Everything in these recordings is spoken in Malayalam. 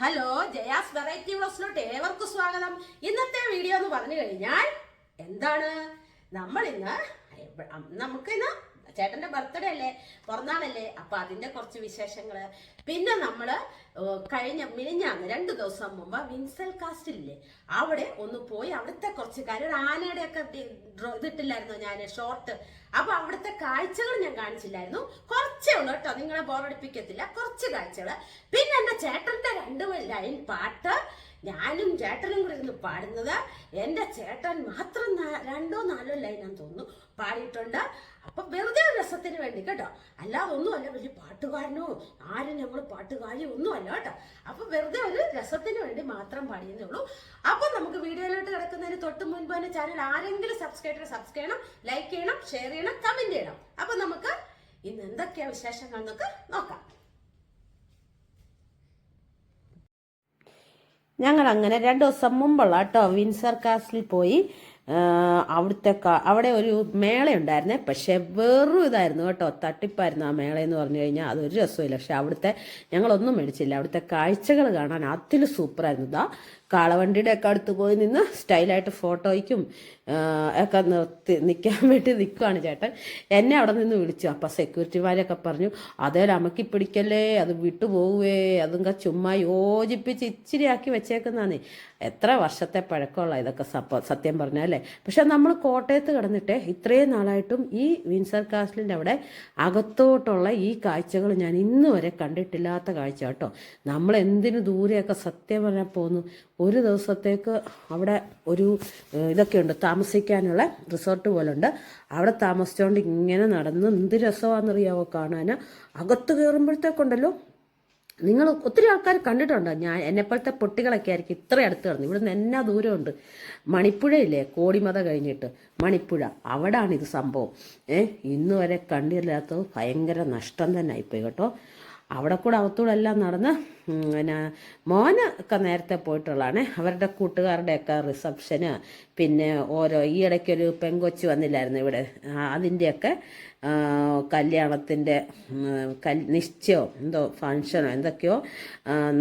ഹലോ ജയാസ് വെറൈറ്റി വ്ളോഗ്സിലോട്ട് ഏവർക്കും സ്വാഗതം. ഇന്നത്തെ വീഡിയോ എന്ന് പറഞ്ഞു കഴിഞ്ഞാൽ എന്താണ്? നമ്മൾ ഇന്ന് നമുക്ക് ഇന്ന് ചേട്ടന്റെ ബർത്ത്ഡേ അല്ലേ? പിറന്നാളല്ലേ? അപ്പൊ അതിന്റെ കുറച്ച് വിശേഷങ്ങൾ. പിന്നെ നമ്മൾ കഴിഞ്ഞ മിനിഞ്ഞാന്ന് രണ്ടു ദിവസം മുമ്പ് വിൻസൽ കാസ്റ്റില്ലേ അവിടെ ഒന്ന് പോയി അവിടുത്തെ കുറച്ച് കാര്യം ആനയുടെ ഒക്കെ ഇതിട്ടില്ലായിരുന്നു ഞാൻ ഷോർട്ട് അപ്പൊ അവിടുത്തെ കാഴ്ചകൾ ഞാൻ കാണിച്ചില്ലായിരുന്നു. കുറച്ചേ ഉള്ളൂ കേട്ടോ നിങ്ങളെ ബോറടിപ്പിക്കത്തില്ല കുറച്ച് കാഴ്ചകൾ പിന്നെ എന്റെ ചേട്ടന്റെ രണ്ട് ലൈൻ പാട്ട് ഞാനും ചേട്ടനും കൂടെ ഇരുന്ന് പാടുന്നത്. എന്റെ ചേട്ടൻ മാത്രം രണ്ടോ നാലോ ലൈനാന്ന് തോന്നുന്നു പാടിയിട്ടുണ്ട്. അപ്പൊ വെറുതെ രസത്തിന് വേണ്ടി കേട്ടോ. അല്ലാതെ ഒന്നുമല്ല വലിയ പാട്ടുകാരനോ ആരും നമ്മൾ പാട്ടുകാരി ഒന്നുമല്ല കേട്ടോ. അപ്പൊ വെറുതെ ഒരു രസത്തിന് വേണ്ടി മാത്രം പാടിയെന്നേ ഉള്ളൂ. അപ്പൊ നമുക്ക് വീഡിയോയിലോട്ട് കിടക്കുന്നതിന് തൊട്ട് മുൻപ് തന്നെ ചാനൽ ആരെങ്കിലും സബ്സ്ക്രൈബർ സബ്സ്ക്രൈബ് ചെയ്യണം ലൈക്ക് ചെയ്യണം ഷെയർ ചെയ്യണം കമന്റ് ചെയ്യണം. അപ്പൊ നമുക്ക് ഇന്ന് എന്തൊക്കെയാ വിശേഷങ്ങൾ എന്നൊക്കെ നോക്കാം. ഞങ്ങൾ അങ്ങനെ രണ്ട് ദിവസം മുമ്പുള്ള കേട്ടോ വിൻസർ കാസിൽ പോയി. അവിടുത്തെ അവിടെ ഒരു മേളയുണ്ടായിരുന്നെ. പക്ഷെ വെറും ഇതായിരുന്നു കേട്ടോ. തട്ടിപ്പായിരുന്നു ആ എന്ന് പറഞ്ഞു കഴിഞ്ഞാൽ അതൊരു രസമില്ല പക്ഷെ അവിടുത്തെ ഞങ്ങളൊന്നും മേടിച്ചില്ല. അവിടുത്തെ കാഴ്ചകൾ കാണാൻ അതിൽ സൂപ്പറായിരുന്നു. ഇതാ കാളവണ്ടിയുടെ ഒക്കെ അടുത്ത് പോയി നിന്ന് സ്റ്റൈലായിട്ട് ഫോട്ടോയ്ക്കും ഒക്കെ നിർത്തി നിൽക്കാൻ വേണ്ടി നിൽക്കുകയാണ് ചേട്ടൻ. എന്നെ അവിടെ നിന്ന് വിളിച്ചു. അപ്പം സെക്യൂരിറ്റിമാരൊക്കെ പറഞ്ഞു അതേ അമക്കി പിടിക്കല്ലേ? അത് വിട്ടു പോവുകേ അതും ചുമ്മാ യോജിപ്പിച്ച് ഇച്ചിരി ആക്കി വെച്ചേക്കുന്നതാണ്. എത്ര വർഷത്തെ പഴക്കമുള്ള ഇതൊക്കെ സത്യം പറഞ്ഞാലേ പക്ഷെ നമ്മൾ കോട്ടയത്ത് കിടന്നിട്ട് ഇത്രയും നാളായിട്ടും ഈ വിൻസർ കാസ്റ്റിലിന്റെ അവിടെ അകത്തോട്ടുള്ള ഈ കാഴ്ചകൾ ഞാൻ ഇന്നുവരെ കണ്ടിട്ടില്ലാത്ത കാഴ്ച കേട്ടോ. നമ്മൾ എന്തിനു ദൂരെയൊക്കെ സത്യം പറഞ്ഞാൽ പോന്നു? ഒരു ദിവസത്തേക്ക് അവിടെ ഒരു ഇതൊക്കെയുണ്ട്. താമസിക്കാനുള്ള റിസോർട്ട് പോലെ ഉണ്ട് അവിടെ താമസിച്ചുകൊണ്ട് ഇങ്ങനെ നടന്ന് എന്ത് രസമാണെന്നറിയാവോ കാണാൻ അകത്ത് കയറുമ്പോഴത്തേക്കുണ്ടല്ലോ നിങ്ങൾ ഒത്തിരി ആൾക്കാർ കണ്ടിട്ടുണ്ട്. ഞാൻ എന്നെപ്പോലത്തെ പൊട്ടികളൊക്കെ ആയിരിക്കും ഇത്ര അടുത്ത് കിടന്നു. ഇവിടുന്ന് എന്നാ ദൂരമുണ്ട്? മണിപ്പുഴയില്ലേ? കോടിമത കഴിഞ്ഞിട്ട്. മണിപ്പുഴ. അവിടാണ് ഇത് സംഭവം. ഏഹ് ഇന്നുവരെ കണ്ടില്ലാത്തത് ഭയങ്കര നഷ്ടം തന്നെ ആയിപ്പോയി കേട്ടോ. അവിടെ കൂടെ അവത്തൂടെ എല്ലാം നടന്ന് പിന്നെ മോന് ഒക്കെ നേരത്തെ പോയിട്ടുള്ളതാണ്. അവരുടെ കൂട്ടുകാരുടെയൊക്കെ റിസപ്ഷന് പിന്നെ ഓരോ ഈ ഇടയ്ക്കൊരു പെങ്കൊച്ചു വന്നില്ലായിരുന്നു ഇവിടെ. അതിന്റെയൊക്കെ കല്യാണത്തിന്റെ കൽ നിശ്ചയോ എന്തോ ഫങ്ഷനോ എന്തൊക്കെയോ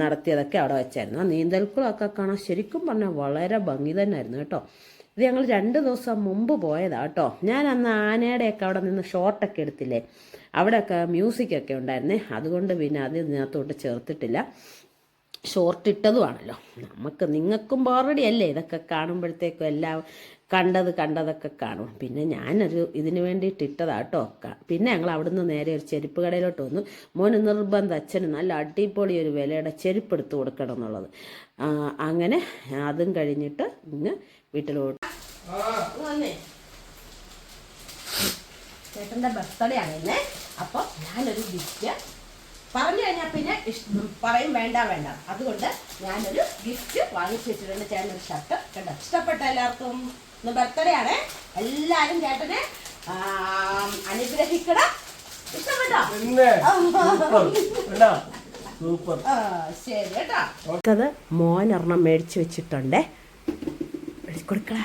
നടത്തിയതൊക്കെ അവിടെ വെച്ചായിരുന്നു. ആ നീന്തൽക്കുളമൊക്കെ കാണാൻ ശരിക്കും പറഞ്ഞാൽ വളരെ ഭംഗി തന്നെയായിരുന്നു കേട്ടോ. ഇത് ഞങ്ങൾ രണ്ട് ദിവസം മുമ്പ് പോയതാ കേട്ടോ. ഞാൻ അന്ന് ആനയുടെയൊക്കെ അവിടെ നിന്ന് ഷോർട്ടൊക്കെ എടുത്തില്ലേ? അവിടെയൊക്കെ മ്യൂസിക്കൊക്കെ ഉണ്ടായിരുന്നേ. അതുകൊണ്ട് പിന്നെ അത് ഇതിനകത്തോട്ട് ചേർത്തിട്ടില്ല. ഷോർട്ട് ഇട്ടതുമാണല്ലോ. നമുക്ക് നിങ്ങൾക്കും ബോറടി അല്ലേ? ഇതൊക്കെ കാണുമ്പോഴത്തേക്കും എല്ലാം കണ്ടത് കണ്ടതൊക്കെ കാണും. പിന്നെ ഞാനൊരു ഇതിന് വേണ്ടിയിട്ട് ഇട്ടതാ കേട്ടോ പിന്നെ ഞങ്ങൾ അവിടുന്ന് നേരെ ഒരു ചെരുപ്പ് കടയിലോട്ട് വന്നു. മോന് നിർബന്ധം അച്ഛന് നല്ല അടിപൊളി ഒരു വിലയുടെ ചെരുപ്പ് എടുത്ത് കൊടുക്കണം എന്നുള്ളത്. അങ്ങനെ അതും കഴിഞ്ഞിട്ട് ഇങ്ങ് വീട്ടിലോട്ട്. വന്നേ. ചേട്ടന്റെ ബർത്ത്ഡേ ആണ് അപ്പോൾ അപ്പൊ ഞാനൊരു ഗിഫ്റ്റ് പറഞ്ഞു കഴിഞ്ഞാൽ പിന്നെ ഇഷ്ടം പറയും വേണ്ട വേണ്ട. അതുകൊണ്ട് ഞാനൊരു ഗിഫ്റ്റ് വാങ്ങിച്ചു വെച്ചിട്ടുണ്ട്. ചേട്ടനൊരു ഷർട്ട് കണ്ടോ? ഇഷ്ടപ്പെട്ട എല്ലാവർക്കും ഇന്ന് ബർത്ത്ഡേ ആണ് എല്ലാവരും ചേട്ടനെ ആ, അനുഗ്രഹിക്കണം. ഇഷ്ടപ്പെട്ടോ? സൂപ്പർ കേട്ടാ സൂപ്പർ ആ, ശരി കേട്ടോ. മേടിച്ച് വെച്ചിട്ടുണ്ടേ. കൊടുക്കളാ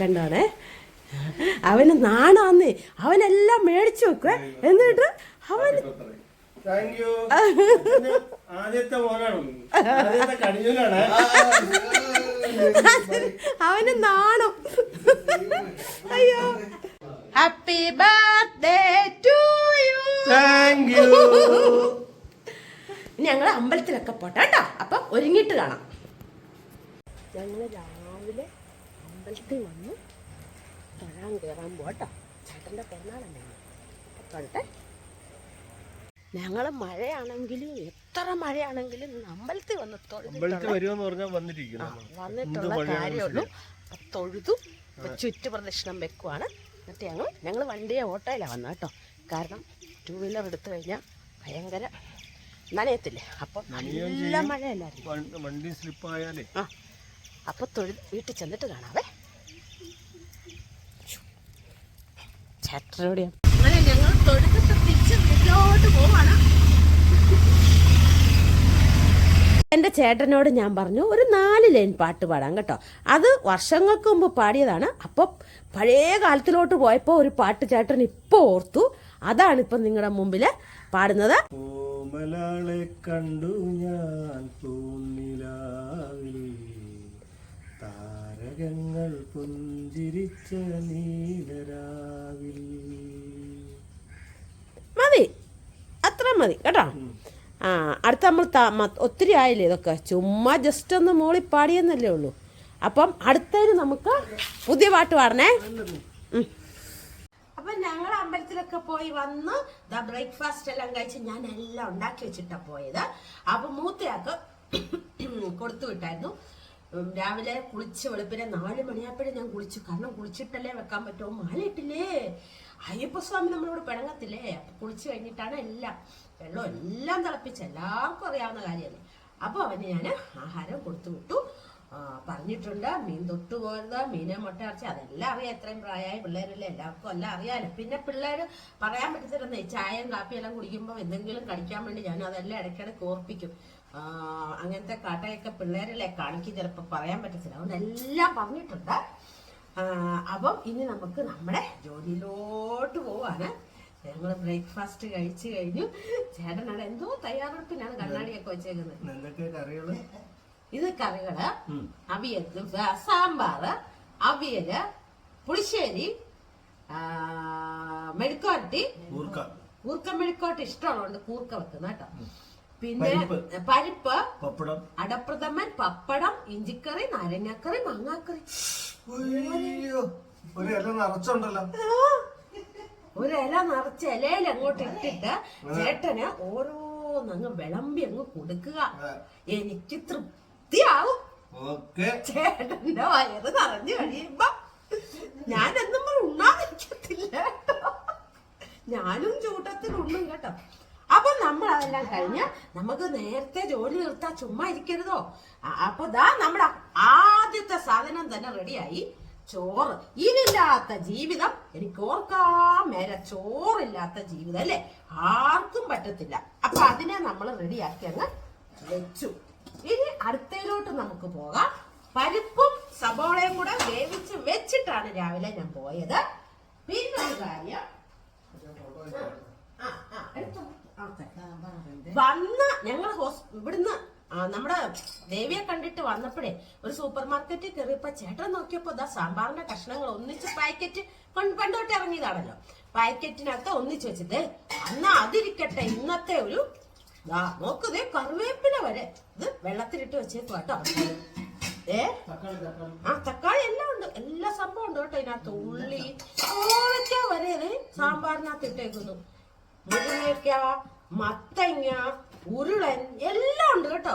കണ്ടോണേ? അവന് നാണാന്ന്. അവനെല്ലാം മേടിച്ചു വെക്കുവേ. എന്നിട്ട് അവൻ ആദ്യത്തെ അവന് നാണം. അയ്യോ. Happy birthday to you thank you ഞങ്ങൾ അമ്പലത്തിലൊക്കെ പോട്ടെ കേട്ടോ. അപ്പൊ ഒരുങ്ങിട്ട് കാണാം. ഞങ്ങൾ രാവിലെ അമ്പലത്തിൽ വന്ന് തൊഴാൻ കയറാൻ പോട്ടോ ചേട്ടന്റെ പിറന്നാളല്ലേ തൊഴട്ടെ ഞങ്ങൾ മഴയാണെങ്കിലും എത്ര മഴയാണെങ്കിലും അമ്പലത്തിൽ വന്ന് വന്നിട്ടുള്ള കാര്യമുള്ളൂ തൊഴുതും ചുറ്റുപ്രദക്ഷിണം വെക്കുവാണ്. എന്നിട്ട് ഞങ്ങൾ ഞങ്ങൾ വണ്ടിയെ ഓട്ടോയിലാണ് വന്നത് കേട്ടോ കാരണം ടൂ വീലർ എടുത്തു കഴിഞ്ഞാൽ ഭയങ്കര നനയത്തില്ലേ? അപ്പം നല്ല മഴയല്ലായിരുന്നു. വണ്ടി സ്ലിപ്പായാലേ ആ അപ്പോൾ തൊഴിൽ വീട്ടിൽ ചെന്നിട്ട് കാണാവേ. എന്റെ ഞാൻ അങ്ങനെ ഞങ്ങൾ തൊഴുത്തിട്ട് തിരിച്ച് വീട്ടിലോട്ട് പോവാണ്. എന്റെ ചേട്ടനോട് ഞാൻ പറഞ്ഞു ഒരു നാല് ലൈൻ പാട്ട് പാടാം കേട്ടോ. അത് വർഷങ്ങൾക്ക് മുമ്പ് പാടിയതാണ്. അപ്പോൾ പഴയ കാലത്തിലോട്ട് പോയപ്പോൾ ഒരു പാട്ട് ചേട്ടൻ ഇപ്പോൾ ഓർത്തു. അതാണ് ഇപ്പം നിങ്ങളുടെ മുമ്പിൽ പാടുന്നത്. ഓമലാളെ കണ്ടു ഞാൻ താരകങ്ങൾ പുഞ്ചിരിച്ച നീലരാവിൽ. മതി. അത്ര മതി കേട്ടോ? ആ അടുത്ത നമ്മൾ ത- ഒത്തിരി ആയില്ലേ ഇതൊക്കെ? ചുമ്മാ ജസ്റ്റ് ഒന്ന് മോളി പാടിയെന്നല്ലേ ഉള്ളൂ. അപ്പം അടുത്തതിന് നമുക്ക് പുതിയ പാട്ട് പാടണേ. അപ്പം അപ്പൊ ഞങ്ങൾ അമ്പലത്തിലൊക്കെ പോയി വന്ന് ദ ബ്രേക്ക്ഫാസ്റ്റ് എല്ലാം കഴിച്ച് ഞാൻ എല്ലാം ഉണ്ടാക്കി വെച്ചിട്ടാ പോയത്. അപ്പം മൂത്തയാൾക്ക് കൊടുത്തു വിട്ടായിരുന്നു. രാവിലെ കുളിച്ച് വെളുപ്പിനെ നാല് മണിയായപ്പോഴും ഞാൻ കുളിച്ചു. കാരണം കുളിച്ചിട്ടല്ലേ വെക്കാൻ പറ്റുമോ മാലയിട്ടില്ലേ? അയ്യപ്പസ്വാമി നമ്മളോട് പിണങ്ങത്തില്ലേ? അപ്പൊ കുളിച്ചു കഴിഞ്ഞിട്ടാണ് എല്ലാം. വെള്ളം എല്ലാം തിളപ്പിച്ച് എല്ലാവർക്കും അറിയാവുന്ന കാര്യമല്ലേ. അപ്പൊ അവന് ഞാൻ ആഹാരം കൊടുത്തു വിട്ടു. പറഞ്ഞിട്ടുണ്ട്. മീൻ തൊട്ടു പോകരുത് മീനെ മുട്ട അടച്ച് അതെല്ലാം അറിയാം. എത്രയും പ്രായമായ പിള്ളേരല്ലേ. എല്ലാവർക്കും എല്ലാം അറിയാമല്ലോ പിന്നെ പിള്ളേർ പറയാൻ പറ്റത്തില്ലെന്നേ ചായയും കാപ്പിയെല്ലാം കുടിക്കുമ്പോൾ എന്തെങ്കിലും കടിക്കാൻ വേണ്ടി ഞാൻ അതെല്ലാം ഇടയ്ക്കിടയ്ക്ക് ഓർപ്പിക്കും. അങ്ങനത്തെ കാട്ടയൊക്കെ പിള്ളേരല്ലേ കാണിക്കും ചിലപ്പോൾ പറയാൻ പറ്റത്തില്ല. അതുകൊണ്ട് എല്ലാം പറഞ്ഞിട്ടുണ്ട്. അപ്പം ഇനി നമുക്ക് നമ്മുടെ ജോലിയിലോട്ട് പോവാണ്. ഞങ്ങൾ ബ്രേക്ക്ഫാസ്റ്റ് കഴിച്ചു കഴിഞ്ഞു. ചേട്ടനാണ് എന്തോ തയ്യാറെടുപ്പിനാണ് കണ്ണാടിയൊക്കെ വെച്ചേക്കുന്നത്. ഇത് കറികൾ അവിയൽ സാമ്പാറ് അവിയൽ പുളിശ്ശേരി മെഴുക്കോട്ടി കൂർക്ക. മെഴുക്കോട്ട് ഇഷ്ടമുള്ളതുകൊണ്ട് കൂർക്ക വെക്കുന്ന കേട്ടോ. പിന്നെ പരിപ്പ്. പപ്പടം. അടപ്രഥമൻ പപ്പടം ഇഞ്ചിക്കറി നാരങ്ങാക്കറി മാങ്ങാക്കറി. ഒരു ഇല നിറച്ചുണ്ടല്ലോ. ഒരു ഇല നിറച്ച് ഇലയിൽ അങ്ങോട്ട് ഇട്ടിട്ട് ചേട്ടന് ഓരോന്നങ്ങ് വിളമ്പി അങ്ങ് കൊടുക്കുക. എനിക്ക് തൃപ്തിയാവും. ചേട്ടന്റെ വയറ് നിറഞ്ഞു കഴിയുമ്പോ ഞാൻ എന്നും ഉണ്ണാതിരിക്കത്തില്ല. ഞാനും ചൂട്ടത്തിൽ ഉണ്ണും കേട്ടോ. അപ്പൊ നമ്മൾ അതെല്ലാം കഴിഞ്ഞ് നമുക്ക് നേരത്തെ ജോലി നിർത്താൻ ചുമ്മാ ഇരിക്കരുതോ. അപ്പൊ ദാ നമ്മുടെ ആദ്യത്തെ സാധനം തന്നെ റെഡിയായി. ചോറ്. ഇതില്ലാത്ത ജീവിതം എനിക്ക് ഓർക്കാൻ മേലെ ചോറില്ലാത്ത ജീവിതം അല്ലേ? ആർക്കും പറ്റത്തില്ല. അപ്പൊ അതിനെ നമ്മൾ റെഡിയാക്കി അങ്ങ് വെച്ചു. ഇനി അടുത്തയിലോട്ട് നമുക്ക് പോകാം. പരിപ്പും സബോളയും കൂടെ വേവിച്ച് വെച്ചിട്ടാണ് രാവിലെ ഞാൻ പോയത്. പിന്നെ ഒരു കാര്യം. ആ, ആ, എടുത്തോ. വന്ന ഞങ്ങൾ ഇവിടുന്ന് നമ്മുടെ ദേവിയെ കണ്ടിട്ട് വന്നപ്പോഴേ ഒരു സൂപ്പർ മാർക്കറ്റിൽ കയറിയപ്പോ ചേട്ടൻ നോക്കിയപ്പോ ദാ സാമ്പാറിന്റെ കഷ്ണങ്ങൾ ഒന്നിച്ച് പാക്കറ്റ് പണ്ടോട്ട് ഇറങ്ങിയതാണല്ലോ. പാക്കറ്റിനകത്ത് ഒന്നിച്ച് വെച്ചിട്ട് അന്നാ അതിരിക്കട്ടെ ഇന്നത്തെ ഒരു ദാ നോക്കുതേ കറിവേപ്പില വരെ. ഇത് വെള്ളത്തിലിട്ട് വെച്ചേക്കും കേട്ടോ. ഏ ആ തക്കാളി എല്ലാം ഉണ്ട്. എല്ലാ സംഭവം ഉണ്ട് കേട്ടോ ഇതിനകത്ത്. ഉള്ളി കോവയ്ക്ക വരെ സാമ്പാറിനകത്ത് ഇട്ടേക്കുന്നു. മുരിങ്ങയ്ക്ക മത്തങ്ങ ഉരുളൻ എല്ലാം ഉണ്ട് കേട്ടോ.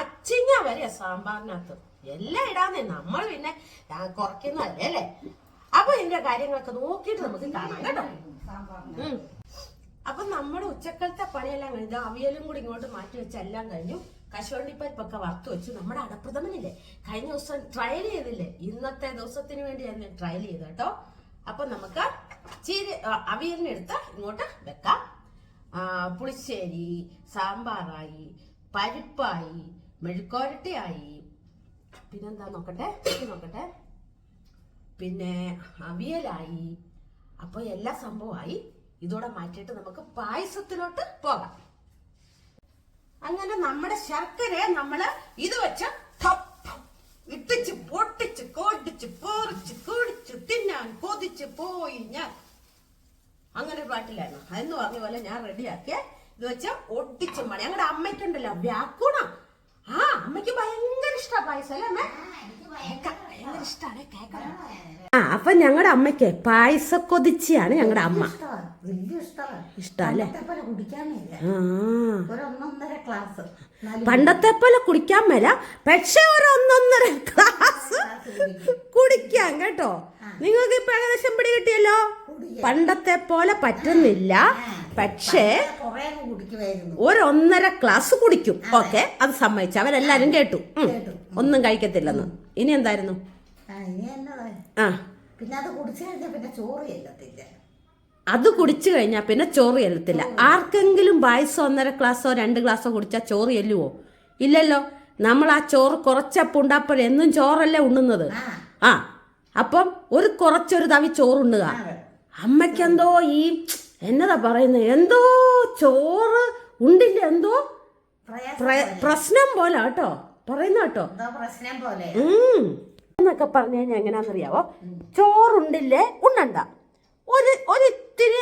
അച്ചിങ്ങ വരെ സാമ്പാറിനകത്ത്. എല്ലാം ഇടാന്നേ നമ്മൾ പിന്നെ കുറയ്ക്കുന്നതല്ലേ അല്ലേ? അപ്പൊ ഇതിന്റെ കാര്യങ്ങളൊക്കെ നോക്കിയിട്ട് നമുക്ക് കാണാം കേട്ടോ. അപ്പൊ നമ്മുടെ ഉച്ചക്കലത്തെ പണിയെല്ലാം കഴിഞ്ഞു. അവിയലും കൂടി ഇങ്ങോട്ട് മാറ്റി വെച്ച് എല്ലാം കഴിഞ്ഞു. കശുവണ്ടിപ്പരിപ്പൊക്കെ വറുത്ത് വെച്ചു. നമ്മുടെ അടപ്രഥമനില്ലേ കഴിഞ്ഞ ദിവസം ട്രയൽ ചെയ്തില്ലേ? ഇന്നത്തെ ദിവസത്തിന് വേണ്ടി ഞാൻ ട്രയൽ ചെയ്തത് കേട്ടോ. അപ്പൊ നമുക്ക് ചീര അവിയലിനെടുത്ത് ഇങ്ങോട്ട് വെക്കാം. പുളിശ്ശേരി സാമ്പാറായി പരിപ്പായി മെഴുക്കോരട്ടിയായി പിന്നെന്താ നോക്കട്ടെ? നോക്കട്ടെ. പിന്നെ അവിയലായി. അപ്പോൾ എല്ലാ സംഭവമായി. ഇതോടെ മാറ്റിയിട്ട് നമുക്ക് പായസത്തിലോട്ട് പോകാം. അങ്ങനെ നമ്മുടെ ശർക്കരയെ നമ്മൾ ഇത് വെച്ച് ടപ്പ് ഇട്ടിച്ച് പൊട്ടിച്ച് കോട്ടിച്ച് പോറിച്ച് കുടിച്ച് തിന്നാൻ കൊതിച്ച് പോയി ഞാൻ അങ്ങനെ ഒരു അതെന്ന് പറഞ്ഞ പോലെ ഞാൻ റെഡിയാക്കിയ ഇത് വെച്ചാൽ ഒട്ടിച്ചും മണി. ഞങ്ങളുടെ അമ്മയ്ക്കുണ്ടല്ലോ വ്യാക്കുണ ആ അമ്മയ്ക്ക് ഭയങ്കര ഇഷ്ടാ പായസം അല്ലേ അമ്മ. ഭയങ്കര ആ അപ്പൊ ഞങ്ങളുടെ അമ്മയ്ക്ക് പായസ കൊതിച്ചാണ് ഞങ്ങളുടെ അമ്മ ഇഷ്ടമാണ് ഇഷ്ടല്ലേ പണ്ടത്തെ പോലെ കുടിക്കാൻ മേല. പക്ഷെ ഒരു ഒന്നൊന്നര ഗ്ലാസ് കുടിക്കാം കേട്ടോ. നിങ്ങൾക്ക് ഇപ്പൊ ഏകദേശം പിടി കിട്ടിയല്ലോ? പണ്ടത്തെ പോലെ പറ്റുന്നില്ല. പക്ഷേ ഒരൊന്നര ഗ്ലാസ് കുടിക്കും. ഓക്കെ? അത് സമ്മതിച്ചു. അവരെല്ലാരും കേട്ടു. ഒന്നും കഴിക്കത്തില്ലെന്ന്. ഇനി എന്തായിരുന്നു? ആ പിന്നെ അത് കുടിച്ചു കഴിഞ്ഞാൽ പിന്നെ ചോറ് ചെല്ലത്തില്ല. അത് കുടിച്ചു കഴിഞ്ഞാൽ പിന്നെ ചോറ് ചെല്ലത്തില്ല. ആർക്കെങ്കിലും പായസം ഒന്നര ഗ്ലാസോ രണ്ട് ഗ്ലാസ്സോ കുടിച്ചാൽ ചോറ് ചെല്ലുവോ? ഇല്ലല്ലോ. നമ്മൾ ആ ചോറ് കുറച്ചപ്പം ഉണ്ടാപ്പോൾ എന്നും ചോറല്ലേ ഉണ്ണുന്നത്. ആ. അപ്പം ഒരു കുറച്ചൊരു തവി ചോറുണ്ണുക. അമ്മയ്ക്കെന്തോ ഈ എന്നതാ പറയുന്നത് എന്തോ ചോറ് ഉണ്ടില്ല? എന്തോ പ്രശ്നം പോലെ കേട്ടോ. പറയുന്ന കേട്ടോ. എന്നൊക്കെ പറഞ്ഞു കഴിഞ്ഞാൽ എങ്ങനെയാണെന്നറിയാവോ ചോറുണ്ടില്ലേ? ഉണ്ണണ്ട. ഒരു ഒരിത്തിരി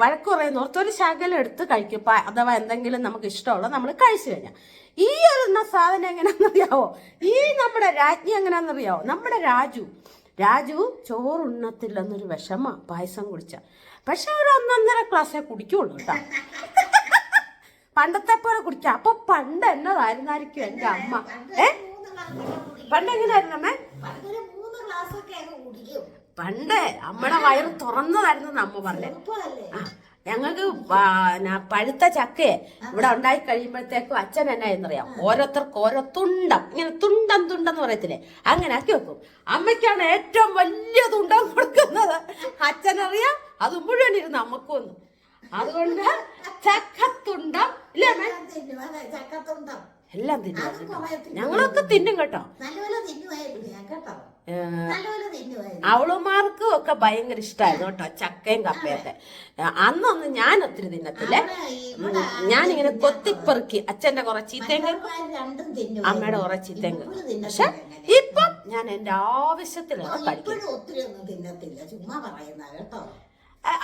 വഴക്ക് പറയുന്ന ഓർത്ത് ഒരു ശകലം എടുത്ത് കഴിക്കും. അഥവാ എന്തെങ്കിലും നമുക്ക് ഇഷ്ടമുള്ള നമ്മൾ കഴിച്ചു കഴിഞ്ഞാൽ ഈ ഒരു സാധനം എങ്ങനെയാണെന്നറിയാവോ ഈ നമ്മുടെ രാജ്ഞി എങ്ങനെയാണെന്നറിയാവോ നമ്മുടെ രാജു. രാജു ചോറുണ്ണത്തില്ലെന്നൊരു വിഷമ പായസം കുടിച്ച. പക്ഷെ ഒരു ഒന്നൊന്നര ക്ലാസ്സേ കുടിക്കുള്ളൂ കേട്ടോ. പണ്ടത്തെ പോലെ കുടിക്കാം. അപ്പൊ പണ്ട് എന്നതായിരുന്നായിരിക്കും എന്റെ അമ്മ. ഏ? പണ്ട് എങ്ങനെയായിരുന്നു അമ്മേ? പണ്ട് അമ്മയുടെ വയറ് തുറന്നതായിരുന്നു അമ്മ പറഞ്ഞേ. ആ ഞങ്ങൾക്ക് പഴുത്ത ചക്കയെ ഇവിടെ ഉണ്ടായി കഴിയുമ്പോഴത്തേക്കും അച്ഛൻ എന്നാ എന്നറിയാം ഓരോരുത്തർക്ക് ഓരോ തുണ്ടം. ഇങ്ങനെ തുണ്ടം തുണ്ടെന്ന് പറയത്തില്ലേ? അങ്ങനെ ആക്കി വെക്കും. അമ്മയ്ക്കാണ് ഏറ്റവും വലിയ തുണ്ടം കൊടുക്കുന്നത്. അച്ഛനറിയാം? അത് മുഴുവൻ ഇരുന്ന് അമ്മക്കും വന്നു. അതുകൊണ്ട് ചക്കത്തുണ്ടം ഇല്ലേ അമ്മേ? എല്ലാം തിന്നും ചക്കത്തുണ്ടം. എല്ലാം തിന്നും. ഞങ്ങളൊക്കെ തിന്നും കേട്ടോ. കേട്ടോ. അവളുമാർക്കും ഒക്കെ ഭയങ്കര ഇഷ്ടമായിരുന്നു കേട്ടോ ചക്കയും കപ്പയൊക്കെ. അന്നൊന്നും ഞാൻ ഒത്തിരി തിന്നത്തില്ലേ. ഞാനിങ്ങനെ കൊത്തിപ്പെറുക്കി. അച്ഛന്റെ കുറെ തിന്നും അമ്മയുടെ കുറെ തിന്നത്തില്ല. പക്ഷെ. ഇപ്പം ഞാൻ എന്റെ ആവശ്യത്തിലൊക്കെ കഴിക്കും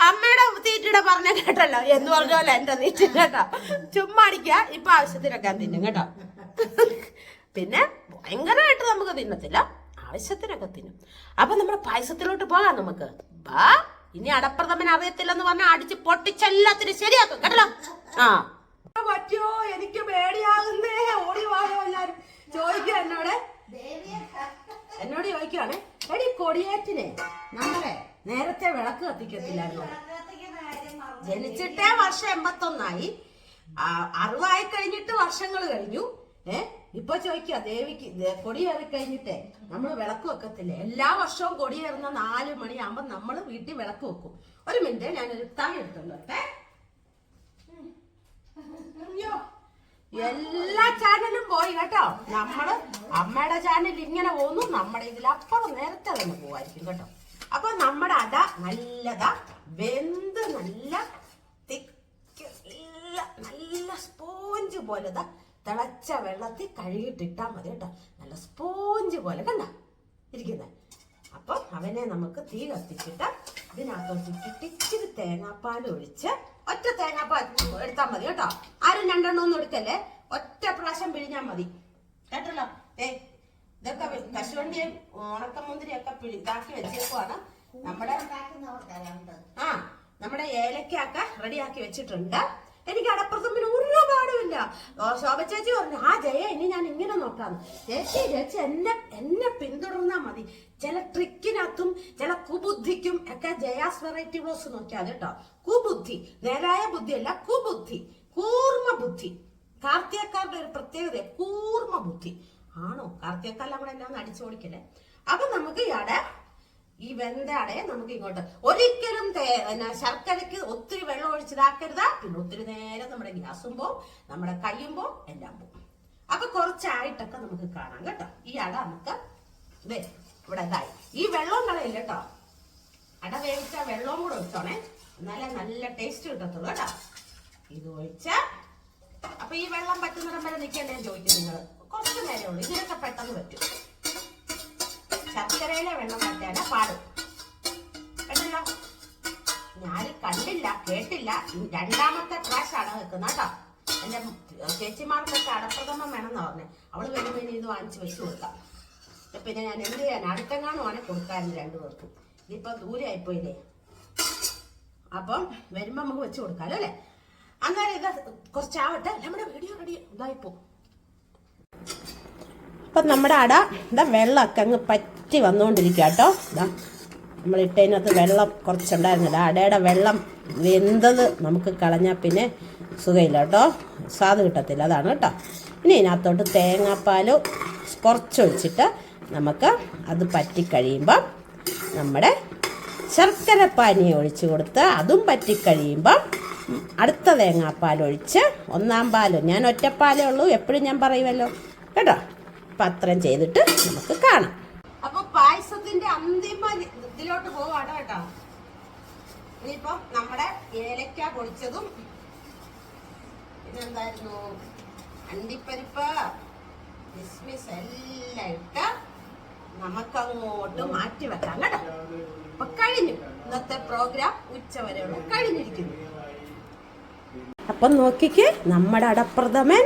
അമ്മയുടെ തീറ്റയുടെ പറഞ്ഞ കേട്ടല്ലോ. എന്ന് പറഞ്ഞ പോലെ എന്റെ തീറ്റ കേട്ടോ. ചുമ്മാ അടിക്ക ഇപ്പൊ ആവശ്യത്തിനൊക്കെ തിന്നും കേട്ടോ. പിന്നെ ഭയങ്കരമായിട്ട് നമുക്ക് തിന്നത്തില്ല. ആവശ്യത്തിനൊക്കെ തിന്നും. അപ്പൊ നമ്മുടെ പായസത്തിലോട്ട് പോകാം നമുക്ക്. ബാ ഇനി അടപ്രഥമൻ അറിയത്തില്ലെന്ന് പറഞ്ഞാൽ അടിച്ച് പൊട്ടിച്ചെല്ലാത്തിനും ശരിയാക്കും കേട്ടോ ആ. പറ്റിയോ? എനിക്ക് പേടിയാകുന്നേ. ഓടി വായോ എല്ലാരും. ചോദിക്കുക എന്നോട്. എന്നോട് ചോദിക്കുവാണേ എടി കൊടിയേറ്റിനെ നമ്മളെ നേരത്തെ വിളക്ക് കത്തിക്കത്തില്ലായിരുന്നു. ജനിച്ചിട്ടേ വർഷം എൺപത്തൊന്നായി. അറിവായി കഴിഞ്ഞിട്ട് വർഷങ്ങൾ കഴിഞ്ഞു. ഏ? ഇപ്പൊ ചോദിക്കുക ദേവിക്ക് കൊടിയേറി കഴിഞ്ഞിട്ടേ നമ്മൾ വിളക്ക് വെക്കത്തില്ലേ? എല്ലാ വർഷവും കൊടിയേറുന്ന നാല് മണിയാകുമ്പോ നമ്മൾ വീട്ടിൽ വിളക്ക് വെക്കും. ഒരു മിനിറ്റ് ഒരു താഴെ എടുത്തോട്ടെ അയ്യോ എല്ലാ ചാനലും പോയി കേട്ടോ. നമ്മൾ അമ്മയുടെ ചാനൽ ഇങ്ങനെ പോകുന്നു. നമ്മുടെ ഇതിലപ്പുറം നേരത്തെ തന്നെ പോവായിരിക്കും കേട്ടോ. അപ്പൊ നമ്മുടെ അട നല്ലതാ. വെന്ത് നല്ല തിക്ക് നല്ല നല്ല സ്പോഞ്ച് പോലെ ദാ തിളച്ച വെള്ളത്തിൽ കഴുകിയിട്ടിട്ടാൽ മതി കേട്ടോ. നല്ല സ്പോഞ്ച് പോലെ കണ്ട? ഇരിക്കുന്നത് അപ്പം അവനെ നമുക്ക് തീ കത്തിച്ചിട്ട് ഇതിനകത്തോട്ട് ഇച്ചിരി തേങ്ങാപ്പാൽ ഒഴിച്ച് ഒറ്റ തേങ്ങാപ്പാൽ എടുത്താൽ മതി കേട്ടോ. ആരും രണ്ടെണ്ണം ഒന്നും എടുക്കല്ലേ? ഒറ്റ പ്രാവശ്യം പിഴിഞ്ഞാൽ മതി. കേട്ടല്ലോ? ഏ ഇതൊക്കെ കശുവണ്ടിയും ഉണക്കമുന്തിരിയൊക്കെ പിഴുതാക്കി വെച്ചേക്കുവാണ്. നമ്മുടെ ആ നമ്മുടെ ഏലക്കൊക്കെ റെഡിയാക്കി വെച്ചിട്ടുണ്ട്. എനിക്ക് അടപ്രഥമിന് ഒരു പാടുമില്ല ശോഭ ചേച്ചി പറഞ്ഞു ആ ജയ ഇനി ഞാൻ ഇങ്ങനെ നോക്കാം ചേച്ചി ചേച്ചി എന്നെ എന്നെ പിന്തുടർന്നാ മതി. ചില ട്രിക്കിനകത്തും ചില കുബുദ്ധിക്കും ഒക്കെ ജയാസ് വെറൈറ്റി ബ്ലോസ് നോക്കിയാൽ കേട്ടോ. കുബുദ്ധി നേരായ ബുദ്ധിയല്ല കുബുദ്ധി കൂർമ്മ ബുദ്ധി കാർത്തികക്കാരുടെ ഒരു പ്രത്യേകത കൂർമ്മ ബുദ്ധി ആണോ? കാർത്തികക്കാരെല്ലാം കൂടെ എല്ലാം അടിച്ചു അടിച്ചോടിക്കല്ലേ അപ്പൊ നമുക്ക് ഇയാടെ ഈ വെന്തടയെ നമുക്ക് ഇങ്ങോട്ട്. ഒരിക്കലും ശർക്കരയ്ക്ക് ഒത്തിരി വെള്ളം ഒഴിച്ചിതാക്കരുത് പിന്നെ ഒത്തിരി നേരം നമ്മുടെ ഗ്യാസും പോവും നമ്മുടെ കയ്യും പോവും എല്ലാം പോവും അപ്പൊ കുറച്ചായിട്ടൊക്കെ നമുക്ക് കാണാം കേട്ടോ. ഈ അട നമുക്ക് ഇവിടെ ഇതായി. ഈ വെള്ളവും കളയില്ല കേട്ടോ. അട വേവിച്ച വെള്ളവും കൂടെ ഒഴിച്ചോണേ. എന്നാലേ നല്ല ടേസ്റ്റ് കിട്ടത്തുള്ളൂ കേട്ടോ. ഇത് ഒഴിച്ച. അപ്പൊ ഈ വെള്ളം പറ്റുന്നിടം വരെ നിൽക്കണ്ടേ ചോദിക്കും നിങ്ങൾ കുറച്ച് നേരമേ ഉള്ളൂ. ഇതിനൊക്കെ പെട്ടെന്ന് പറ്റും. ശർക്കരയിലെ വെള്ളം പറ്റാന പാടും. കേട്ടല്ലോ ഞാൻ കണ്ടില്ല കേട്ടില്ല. രണ്ടാമത്തെ പ്രാവശ്യമാണ് വെക്കുന്നത് കേട്ടോ. എന്റെ ചേച്ചിമാർക്കൊക്കെ അടപ്രഥമം വേണമെന്ന് പറഞ്ഞേ. അവൾ വരുമ്പോൾ ഇനി ഇത് വാങ്ങിച്ചു വെച്ച് കൊടുക്കാം. പിന്നെ ഞാൻ എന്ത് ചെയ്യാൻ? അടുത്തെങ്ങാനുമാണ് കൊടുക്കാറുണ്ട് രണ്ടു പേർക്കും. ഇതിപ്പോ ദൂരെ ആയിപ്പോയില്ലേ അപ്പം വരുമ്പോ നമുക്ക് വെച്ച് കൊടുക്കാലോ അല്ലേ? അന്നേരം ഇത് കുറച്ചാവട്ടെ. നമ്മുടെ വീഡിയോ റെഡി ഇതായിപ്പോ. അപ്പം നമ്മുടെ അട ഇതാ വെള്ളമൊക്കെ അങ്ങ് പറ്റി വന്നുകൊണ്ടിരിക്കുക കേട്ടോ ഇതാ നമ്മൾ ഇട്ടതിനകത്ത് വെള്ളം കുറച്ചുണ്ടായിരുന്നില്ല. അടയുടെ വെള്ളം വെന്തത് നമുക്ക് കളഞ്ഞാൽ പിന്നെ സുഖമില്ല കേട്ടോ സ്വാദ് കിട്ടത്തില്ല അതാണ് കേട്ടോ ഇനി ഇതിനകത്തോട്ട് തേങ്ങാപ്പാൽ കുറച്ചൊഴിച്ചിട്ട് നമുക്ക് അത് പറ്റിക്കഴിയുമ്പം നമ്മുടെ ശർക്കര പാനി ഒഴിച്ച് കൊടുത്ത് അതും പറ്റിക്കഴിയുമ്പം അടുത്ത തേങ്ങാപ്പാൽ ഒഴിച്ച് ഒന്നാം പാലും. ഞാൻ ഒറ്റപ്പാലേ ഉള്ളൂ എപ്പോഴും ഞാൻ പറയുമല്ലോ കേട്ടോ? അത്രയും ചെയ്തിട്ട് നമുക്ക് കാണാം. അപ്പൊ പായസത്തിന്റെ അന്തിമ ഇതിലോട്ട് പോവാണ് കേട്ടോ. ഇനിയിപ്പം നമ്മുടെ ഏലക്ക പൊടിച്ചതും പിന്നെന്തായിരുന്നു? അണ്ടിപ്പരിപ്പ് കിസ്മിസ് എല്ലാം ഇട്ട് നമുക്കങ്ങോട്ട് മാറ്റി വെക്കാം കേട്ടോ. അപ്പൊ കഴിഞ്ഞു. ഇന്നത്തെ പ്രോഗ്രാം ഉച്ചവരെയുള്ള കഴിഞ്ഞിരിക്കുന്നു. അപ്പം നോക്കിക്കേ നമ്മുടെ അടപ്രഥമൻ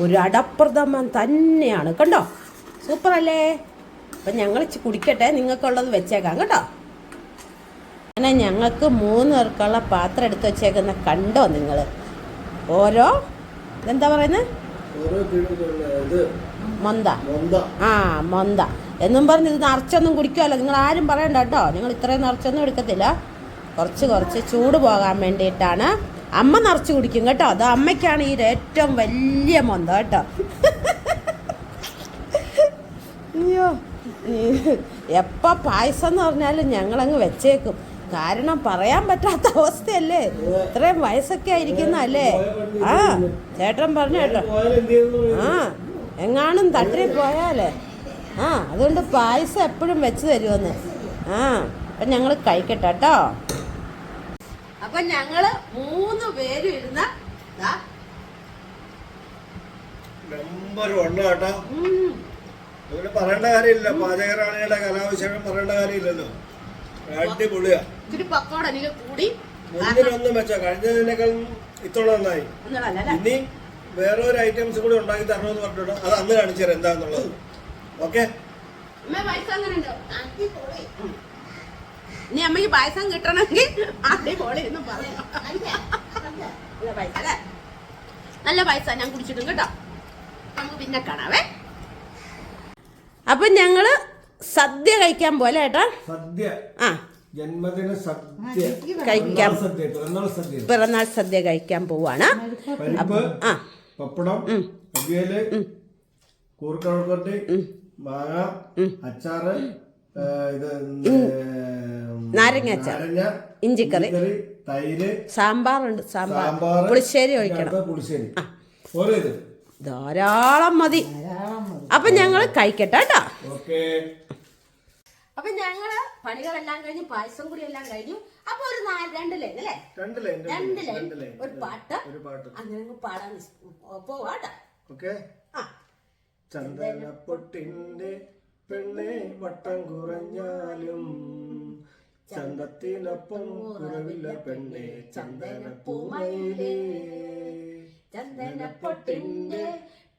ഒരു അടപ്രഥമൻ തന്നെയാണ് കണ്ടോ? സൂപ്പർ അല്ലേ അപ്പം ഞങ്ങൾ കുടിക്കട്ടെ നിങ്ങൾക്കുള്ളത് വെച്ചേക്കാം കേട്ടോ അങ്ങനെ ഞങ്ങൾക്ക് മൂന്ന് പേർക്കുള്ള പാത്രം എടുത്ത് വെച്ചേക്കുന്ന കണ്ടോ നിങ്ങൾ ഓരോ എന്താ പറയുന്നത്? മൊന്ത. ആ മൊന്ത. എന്നും പറഞ്ഞ് ഇത് നിറച്ചൊന്നും കുടിക്കുമല്ലോ നിങ്ങൾ ആരും പറയണ്ട കേട്ടോ. നിങ്ങൾ ഇത്രയും നിറച്ചൊന്നും എടുക്കത്തില്ല. കുറച്ച് കുറച്ച് ചൂട് പോകാൻ വേണ്ടിയിട്ടാണ് അമ്മ നിറച്ച് കുടിക്കും കേട്ടോ. അത് അമ്മയ്ക്കാണ് ഈ ഏറ്റവും വലിയ മന്ത കേട്ടോ. അയ്യോ. എപ്പോൾ പായസം എന്ന് പറഞ്ഞാലും ഞങ്ങളങ്ങ് വെച്ചേക്കും. കാരണം പറയാൻ പറ്റാത്ത അവസ്ഥയല്ലേ? ഇത്രയും വയസ്സൊക്കെ ആയിരിക്കുന്നല്ലേ ആ ചേട്ടൻ പറഞ്ഞു കേട്ടോ. ആ എങ്ങാനും തട്ടി പോയാലേ. ആ അതുകൊണ്ട് പായസം എപ്പോഴും വെച്ച് തരുമെന്ന് ആ അപ്പം ഞങ്ങൾ കഴിക്കട്ടെ കേട്ടോ. അപ്പൊ ഞങ്ങൾ മൂന്ന് പേരും ഇരുന്ന നമ്പർ വണ്ണം കേട്ടോ ഉം, പറയേണ്ട കാര്യമില്ല. പാചകറാണിയുടെ കലാവിശേഷം പറയേണ്ട കാര്യമില്ലല്ലോ. അടിപൊളിയാ. ഇച്ചിരി പക്കോട എനിക്ക് കൂടി. ഒന്നിനൊന്നും വെച്ചോ. കഴിഞ്ഞതിനേക്കാളും ഇത്തവണ നന്നായി. ഇനി വേറെ ഒരു ഐറ്റംസ് കൂടി ഉണ്ടാക്കി തരണമെന്ന് പറഞ്ഞിട്ടുണ്ട്. അത് അന്ന് കാണിച്ചു തരാം എന്താന്നുള്ളത്. ഓക്കെ പായസം അങ്ങനെ ഉണ്ടോ. ഇനി അമ്മയ്ക്ക് പായസം കിട്ടണമെങ്കിൽ അടിപൊളി എന്ന് പറയാം. നല്ല പായസം. അല്ലേ? നല്ല പായസം ഞാൻ കുടിച്ചിട്ടും കേട്ടോ. നമുക്ക് പിന്നെ കാണാവേ. അപ്പൊ ഞങ്ങൾ സദ്യ കഴിക്കാൻ പോലെ ഏട്ടാ? സദ്യ. ആ. ജന്മദിന സദ്യ. പിറന്നാൾ സദ്യ കഴിക്കാൻ പോവാണ്. പരിപ്പ് ആ. പപ്പടം അവിയൽ കൂർക്കവൾക്കൊട്ടി മാങ്ങ അച്ചാറ് ഇത് ഇഞ്ചിക്കറി. തൈര് സാമ്പാറുണ്ട് സാമ്പാർ. സാമ്പാർ പുളിശ്ശേരി ഒഴിക്കണം. പുളിശ്ശേരി. ഇത്. ധാരാളം മതി. അപ്പൊ ഞങ്ങൾ കഴിക്കട്ടെ കേട്ടോ. ഓക്കെ. അപ്പൊ ഞങ്ങൾ പണികളെല്ലാം കഴിഞ്ഞു പായസം കൂടി എല്ലാം കഴിഞ്ഞു. അപ്പൊ ഒരു നാല് രണ്ട് ലൈൻ അല്ലേ? രണ്ട് ലൈൻ രണ്ട് ലൈൻ ഒരു പാട്ട്. ഒരു പാട്ട്. അങ്ങനെ അങ്ങ് പാടാൻ പോവാട്ടോ ഓക്കെ. ആ. ചന്ദനപ്പൊട്ടിന്റെ പെണ്ണെ വട്ടം കുറഞ്ഞാലും ചന്തത്തിനൊപ്പം കുറവില്ല പെണ്ണെ ചന്ദന ചന്ദനപ്പൊട്ടിന്റെ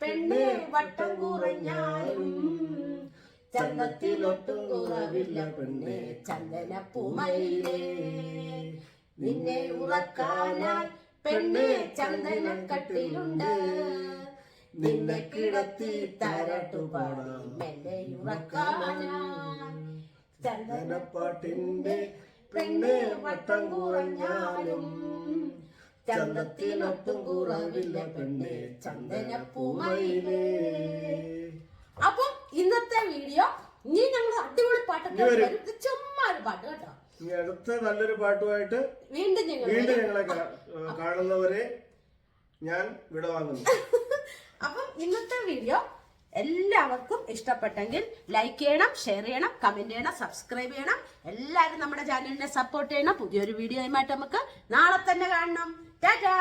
പെണ്ണെ വട്ടം കുറഞ്ഞാലും ചന്ദത്തിലൊട്ടും കുറവില്ല പെണ്ണെ ചന്ദനപ്പൂമയിലേ. നിന്നെ ഉറക്കാനായി പെണ്ണെ ചന്ദനക്കട്ടിലുണ്ട്. നിന്നെ കിടത്തി താരാട്ടു പാടാം. ചന്ദനപ്പാട്ടിന്റെ പെണ്ണെ വട്ടം കുറഞ്ഞാലും ചന്ദത്തിനൊട്ടും കുറവില്ല പെണ്ണെ ചന്ദനപ്പൂമയിലേ. അപ്പം ഇന്നത്തെ വീഡിയോ ഇനി ഞങ്ങൾ അടിപൊളി പാട്ടൊക്കെ വരും. ചുമ്മാ ഒരു പാട്ട് കേട്ടോ. ഇനി അടുത്ത നല്ലൊരു പാട്ടുമായിട്ട് വീണ്ടും ഞങ്ങൾ വീണ്ടും ഞങ്ങളെ കാണുന്നവരെ ഞാൻ വിട വാങ്ങുന്നു അപ്പം ഇന്നത്തെ വീഡിയോ എല്ലാവർക്കും ഇഷ്ടപ്പെട്ടെങ്കിൽ ലൈക്ക് ചെയ്യണം ഷെയർ ചെയ്യണം കമന്റ് ചെയ്യണം സബ്സ്ക്രൈബ് ചെയ്യണം. എല്ലാവരും നമ്മുടെ ചാനലിനെ സപ്പോർട്ട് ചെയ്യണം. പുതിയൊരു വീഡിയോ ആയിട്ട് നമുക്ക് നാളെ തന്നെ കാണണം. ടാറ്റാ